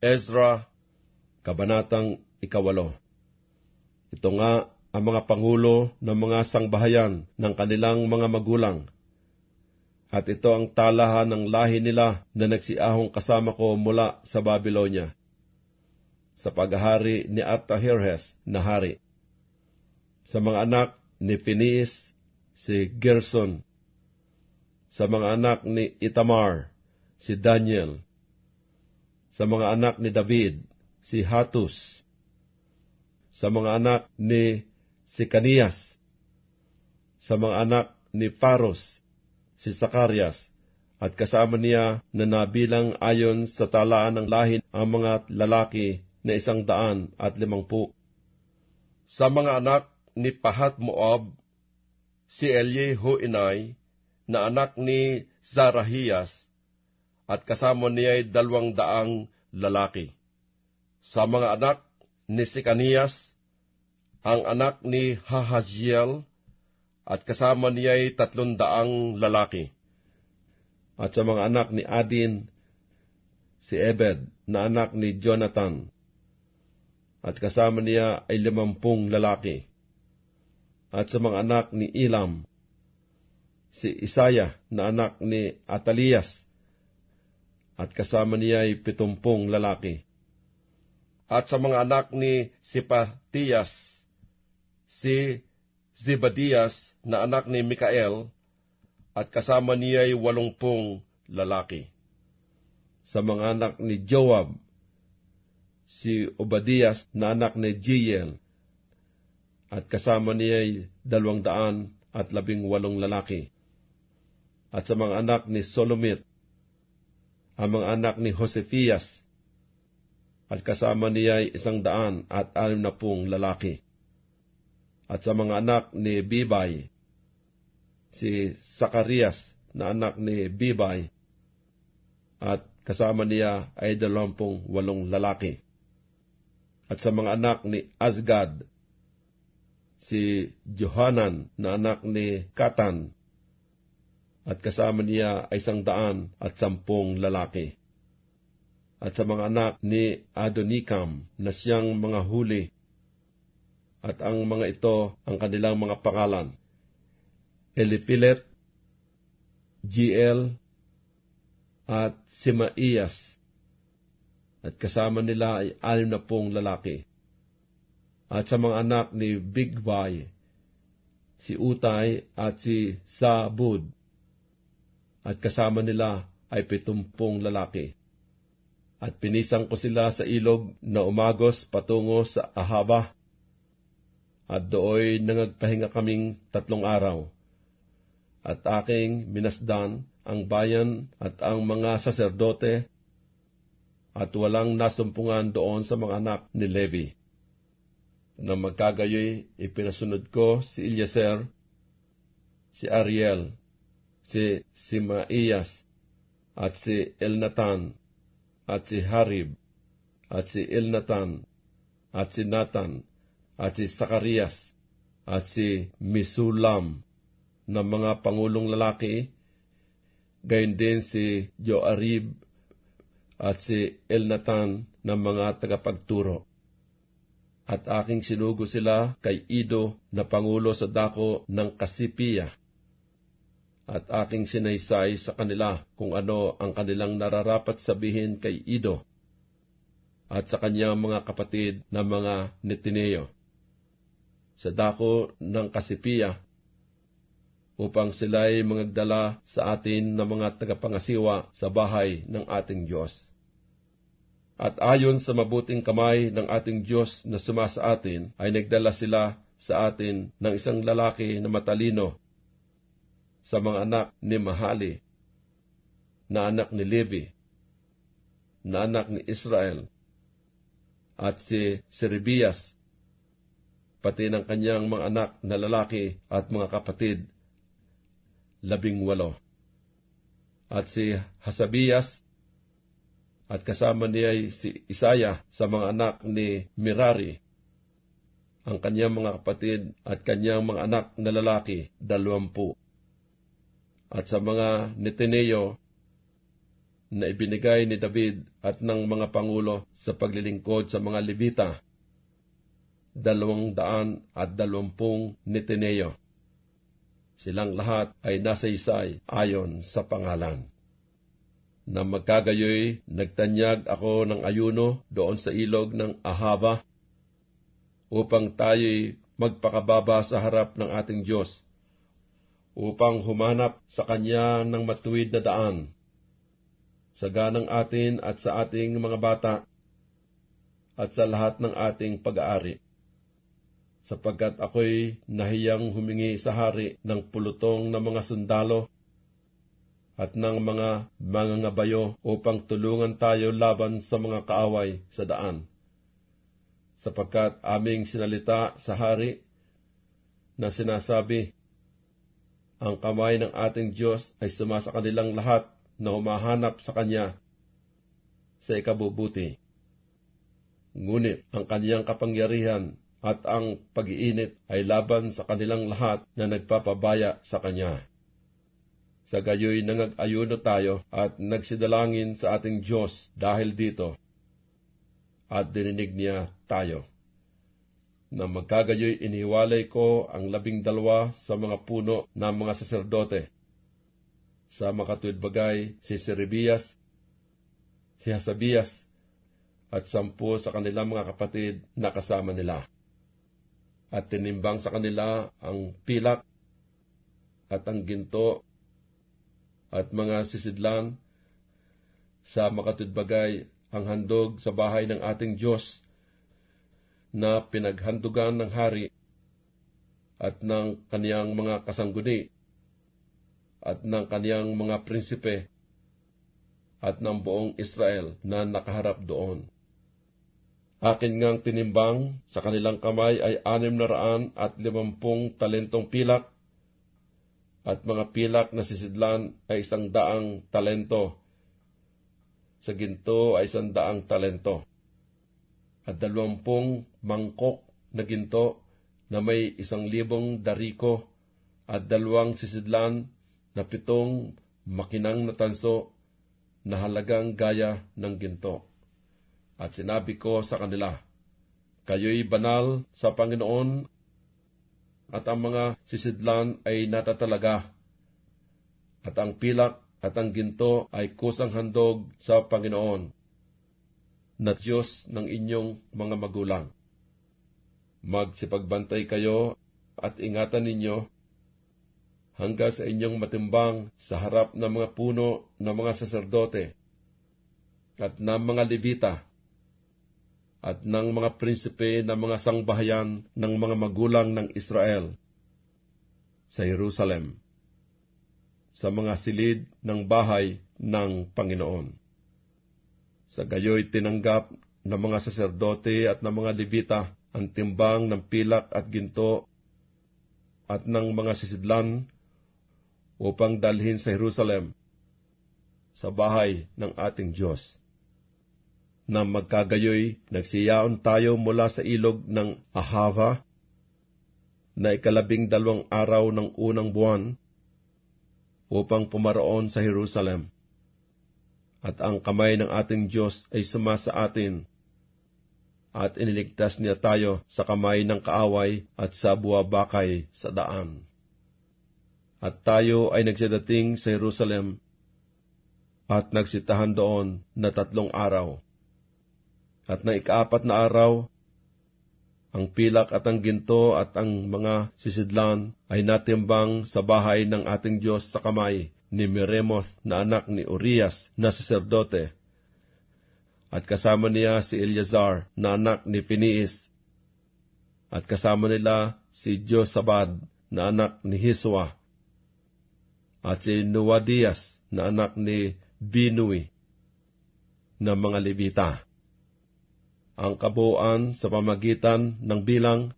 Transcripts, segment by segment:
Ezra, Kabanatang Ikawalo. Ito nga ang mga pangulo ng mga sangbahayan ng kanilang mga magulang. At ito ang talahan ng lahi nila na nagsiahong kasama ko mula sa Babylonia sa paghahari ni Artaherhes na hari. Sa mga anak ni Phineas, si Gerson. Sa mga anak ni Itamar, si Daniel. Sa mga anak ni David, si Hatus. Sa mga anak ni Sikanias. Sa mga anak ni Paros, si Sakarias, at kasama niya na nabilang ayon sa talaan ng lahi ang mga lalaki na isang daan at limangpu. Sa mga anak ni Pahat Moab, si Eliehu Inay, na anak ni Zarahiyas, at kasama niya ay dalawang daang lalaki. Sa mga anak ni Sikanias, ang anak ni Hahaziel, at kasama niya ay tatlong daang lalaki. At sa mga anak ni Adin, si Ebed na anak ni Jonathan, at kasama niya ay limampung lalaki. At sa mga anak ni Ilam, si Isaya na anak ni Atalias, at kasama niya ay pitumpung lalaki. At sa mga anak ni Sipatias, si Zebadias na anak ni Mikael, at kasama niya ay walongpong lalaki. Sa mga anak ni Joab, si Obadias na anak ni Jiel, at kasama niya ay dalawang daan at labing walong lalaki. At sa mga anak ni Solomit, ang mga anak ni Josefias, at kasama niya ay isang daan at anim na pong lalaki at sa mga anak ni Bibay, si Sakarias na anak ni Bibay, at kasama niya ay dalawampung walong lalaki. At sa mga anak ni Asgad, si Johanan na anak ni Katan, at kasama niya ay isang daan at sampung lalaki. At sa mga anak ni Adonikam na siyang mga huli at ang mga ito ang kanilang mga pangalan. Elipilet, GL, at Simaiyas. At kasama nila ay alim na pong lalaki. At sa mga anak ni Bigvay, si Utay at si Sabud. At kasama nila ay pitumpong lalaki. At pinisang ko sila sa ilog na umagos patungo sa Ahaba at dooy nangagpahinga kaming tatlong araw. At aking minasdan ang bayan at ang mga saserdote, at walang nasumpungan doon sa mga anak ni Levi. Na magkagayoy, ipinasunod ko si Eliezer, si Ariel, si Simaiyas, at si Elnatan, at si Harib, at si Elnatan, at si Nathan, at si Sakarias at si Misulam na mga pangulong lalaki, gayon din si Joarib at si Elnatan na mga tagapagturo. At aking sinugo sila kay Ido na pangulo sa dako ng Kasipiya. At aking sinaysay sa kanila kung ano ang kanilang nararapat sabihin kay Ido at sa kanyang mga kapatid na mga Netineo sa dako ng Kasipiya upang sila ay mangagdala sa atin ng mga tagapangasiwa sa bahay ng ating Diyos. At ayon sa mabuting kamay ng ating Diyos na sumasa atin, ay nagdala sila sa atin ng isang lalaki na matalino sa mga anak ni Mahali, na anak ni Levi, na anak ni Israel, at si Serebias pati ng kanyang mga anak na lalaki at mga kapatid, labing walo. At si Hasabias, at kasama niya si Isaya sa mga anak ni Mirari, ang kanyang mga kapatid at kanyang mga anak na lalaki, dalawampu. At sa mga Neteneo, na ibinigay ni David at ng mga pangulo sa paglilingkod sa mga Levita, dalawang daan at dalawampung nitineo. Silang lahat ay nasa isay ayon sa pangalan. Na magkagayoy, nagtanyag ako ng ayuno doon sa ilog ng Ahava upang tayo'y magpakababa sa harap ng ating Diyos, upang humanap sa Kanya ng matuwid na daan, sa ganang atin at sa ating mga bata, at sa lahat ng ating pag-aari. Sapagkat ako'y nahiyang humingi sa hari ng pulutong na mga sundalo at ng mga mangangabayo upang tulungan tayo laban sa mga kaaway sa daan sapagkat aming sinalita sa hari na sinasabi, ang kamay ng ating Diyos ay sumasa kanilang lahat na humahanap sa Kanya sa ikabubuti. Ngunit ang Kanyang kapangyarihan at ang pag-iinit ay laban sa kanilang lahat na nagpapabaya sa Kanya. Sa gayoy nangag-ayuno tayo at nagsidalangin sa ating Diyos dahil dito at dininig niya tayo. Na magkagayoy iniwalay ko ang labing dalawa sa mga puno ng mga saserdote. Sa makatuwid bagay si Serebias, si Hasabias, at sampu sa kanilang mga kapatid na kasama nila. At tinimbang sa kanila ang pilak at ang ginto at mga sisidlan sa makatudbagay ang handog sa bahay ng ating Diyos na pinaghandugan ng hari at ng kaniyang mga kasangguni at ng kaniyang mga prinsipe at ng buong Israel na nakaharap doon. Akin ngang tinimbang sa kanilang kamay ay anim na raan at limampung talentong pilak at mga pilak na sisidlan ay isang daang talento sa ginto ay sandaang talento. At dalawampung mangkok na ginto na may isang libong dariko at dalawang sisidlan na pitong makinang na tanso na halagang gaya ng ginto. At sinabi ko sa kanila, Kayo'y banal sa Panginoon at ang mga sisidlan ay natatalaga at ang pilak at ang ginto ay kusang handog sa Panginoon na Diyos ng inyong mga magulang. Magsipagbantay kayo at ingatan ninyo hanggang sa inyong matimbang sa harap ng mga puno ng mga saserdote at ng mga levita at ng mga prinsipe ng mga sangbahayan ng mga magulang ng Israel sa Jerusalem sa mga silid ng bahay ng Panginoon. Sa gayoy tinanggap ng mga saserdote at ng mga levita ang timbang ng pilak at ginto at ng mga sisidlan upang dalhin sa Jerusalem sa bahay ng ating Diyos. Na magkagayoy, nagsiyaon tayo mula sa ilog ng Ahava na ikalabing dalawang araw ng unang buwan upang pumaroon sa Jerusalem. At ang kamay ng ating Diyos ay sumasa atin, at iniligtas niya tayo sa kamay ng kaaway at sa buwabakay sa daan. At tayo ay nagsadating sa Jerusalem at nagsitahan doon na tatlong araw. At na ikaapat na araw, ang pilak at ang ginto at ang mga sisidlan ay natimbang sa bahay ng ating Diyos sa kamay ni Meremoth na anak ni Urias na saserdote. At kasama niya si Eleazar na anak ni Piniis. At kasama nila si Josabad na anak ni Hiswa. At si Nuwadias na anak ni Binui na mga Levita ang kabuuan sa pamagitan ng bilang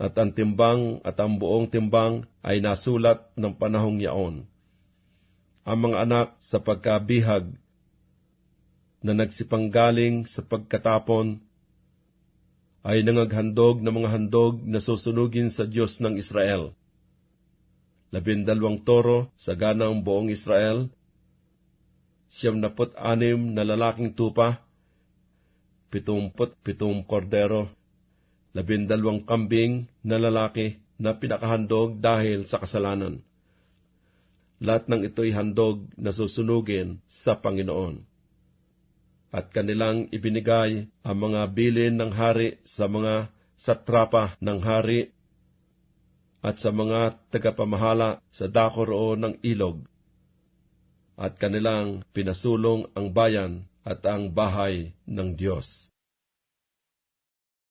at ang timbang at ang buong timbang ay nasulat ng panahong yaon. Ang mga anak sa pagkabihag na nagsipanggaling sa pagkatapon ay nangaghandog ng mga handog na susunugin sa Diyos ng Israel. Labindalawang toro sa ganang buong Israel, siyam naput anim na lalaking tupa, pitumput pitong kordero, labindalawang kambing na lalaki na pinakahandog dahil sa kasalanan. Lahat ng ito'y handog na susunugin sa Panginoon. At kanilang ibinigay ang mga bilin ng hari sa mga satrapa ng hari at sa mga tagapamahala sa dako roon ng ilog. At kanilang pinasulong ang bayan at ang bahay ng Diyos.